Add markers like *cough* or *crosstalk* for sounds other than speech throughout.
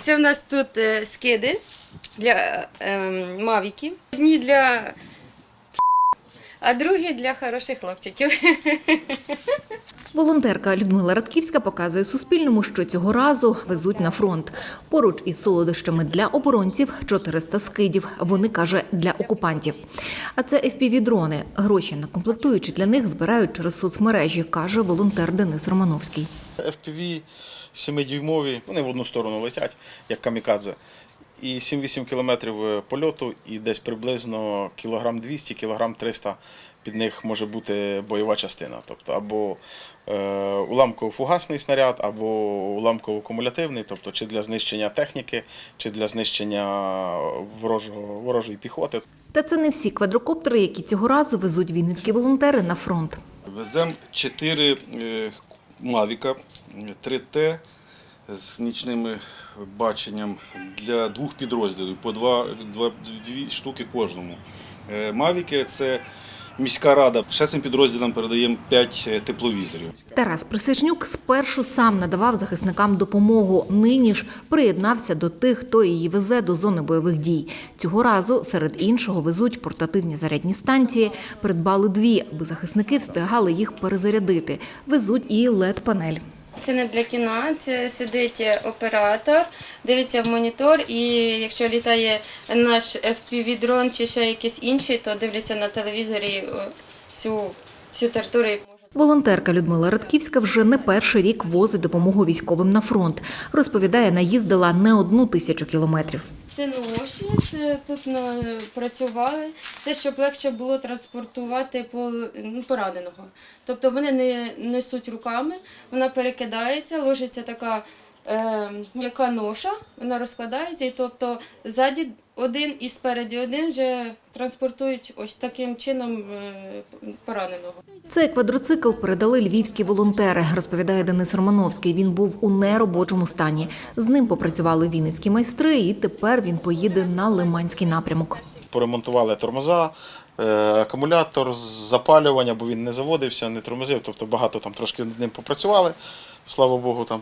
Це в нас тут е, скиди для ем, мавіків. Одні для а другі для хороших хлопчиків. *laughs* Волонтерка Людмила Радківська показує Суспільному, що цього разу везуть на фронт. Поруч із солодощами для оборонців 400 скидів. Вони каже для окупантів. А це FPV-дрони. Гроші на комплектуючі для них збирають через соцмережі, каже волонтер Денис Романовський. FPV 7-дюймові, вони в одну сторону летять, як камікадзе. І 7-8 кілометрів е, польоту, і десь приблизно кілограм 200, кілограм 300 під них може бути бойова частина. Тобто або е, уламково-фугасний снаряд, або уламково-кумулятивний, тобто чи для знищення техніки, чи для знищення ворожого, ворожої піхоти. Та це не всі квадрокоптери, які цього разу везуть вінницькі волонтери на фронт. Веземо 4 Мавіка 3Т з нічним баченням для двох підрозділів, по два, два, дві штуки кожному. Е, Мавіки це міська рада. Ще цим підрозділам передаємо 5 тепловізорів. Тарас Присяжнюк спершу сам надавав захисникам допомогу. Нині ж приєднався до тих, хто її везе до зони бойових дій. Цього разу серед іншого везуть портативні зарядні станції. Придбали дві, аби захисники встигали їх перезарядити. Везуть і led панель Це не для кіно, це сидить оператор, дивиться в монітор, і якщо літає наш FPV-дрон чи ще якийсь інший, то дивляться на телевізорі е, всю, всю територію. Волонтерка Людмила Радківська вже не перший рік возить допомогу військовим на фронт. Розповідає, наїздила не одну тисячу кілометрів. Це ноші, це тут працювали. те, щоб легше було транспортувати по, ну, пораненого. Тобто вони не несуть руками, вона перекидається, ложиться така е, м'яка ноша, вона розкладається, і тобто ззаді один і спереді один вже транспортують ось таким чином е, пораненого. Цей квадроцикл передали львівські волонтери, розповідає Денис Романовський. Він був у неробочому стані. З ним попрацювали вінницькі майстри, і тепер він поїде на Лиманський напрямок. Поремонтували тормоза, е, акумулятор, запалювання, бо він не заводився, не тормозив. Тобто багато там трошки над ним попрацювали. Слава Богу, там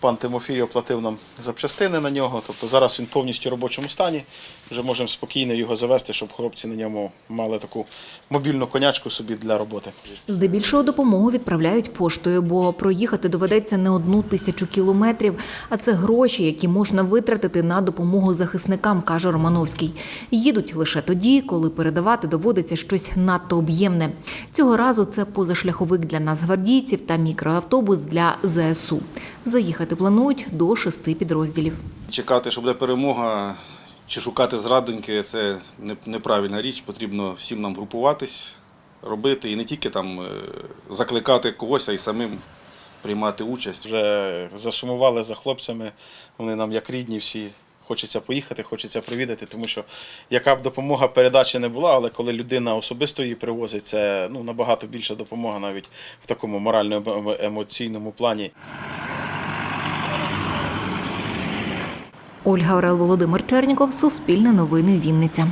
пан Тимофій оплатив нам запчастини на нього. Тобто зараз він повністю в робочому стані. Вже можемо спокійно його завести, щоб хлопці на ньому мали таку мобільну конячку собі для роботи. Здебільшого допомогу відправляють поштою, бо проїхати доведеться не одну тисячу кілометрів, а це гроші, які можна витратити на допомогу захисникам, каже Романовський. Їдуть лише тоді, коли передавати доводиться щось надто об'ємне. Цього разу це позашляховик для нацгвардійців та мікроавтобус для ЗСУ. Заїхати планують до шести підрозділів. Чекати, що буде перемога, чи шукати зрадоньки це неправильна річ. Потрібно всім нам групуватись, робити і не тільки там е, закликати когось, а й самим приймати участь. Вже засумували за хлопцями, вони нам як рідні всі. Хочеться поїхати, хочеться привідати, тому що яка б допомога передачі не була, але коли людина особисто її привозить, це ну, набагато більша допомога навіть в такому морально-емоційному плані. Ольга Орел, Володимир Черніков, Суспільне новини, Вінниця.